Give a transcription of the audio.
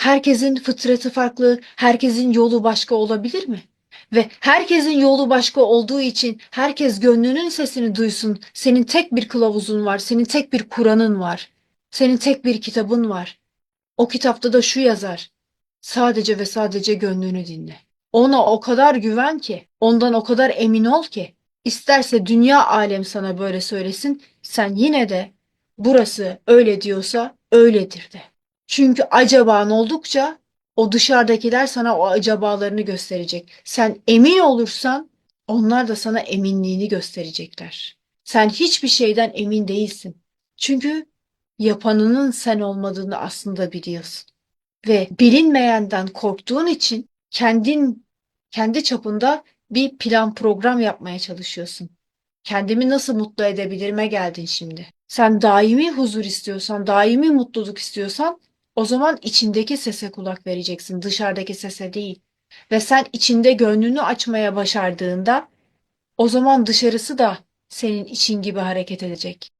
Herkesin fıtratı farklı, herkesin yolu başka olabilir mi? Ve herkesin yolu başka olduğu için herkes gönlünün sesini duysun. Senin tek bir kılavuzun var, senin tek bir Kur'an'ın var, senin tek bir kitabın var. O kitapta da şu yazar. Sadece ve sadece gönlünü dinle. Ona o kadar güven ki, ondan o kadar emin ol ki, isterse dünya alem sana böyle söylesin, sen yine de burası öyle diyorsa öyledir de. Çünkü acaban oldukça o dışarıdakiler sana o acabalarını gösterecek. Sen emin olursan onlar da sana eminliğini gösterecekler. Sen hiçbir şeyden emin değilsin. Çünkü yapanının sen olmadığını aslında biliyorsun. Ve bilinmeyenden korktuğun için kendin kendi çapında bir plan program yapmaya çalışıyorsun. Kendimi nasıl mutlu edebilirime geldin şimdi. Sen daimi huzur istiyorsan, daimi mutluluk istiyorsan o zaman içindeki sese kulak vereceksin, dışarıdaki sese değil. Ve sen içinde gönlünü açmaya başardığında o zaman dışarısı da senin için gibi hareket edecek.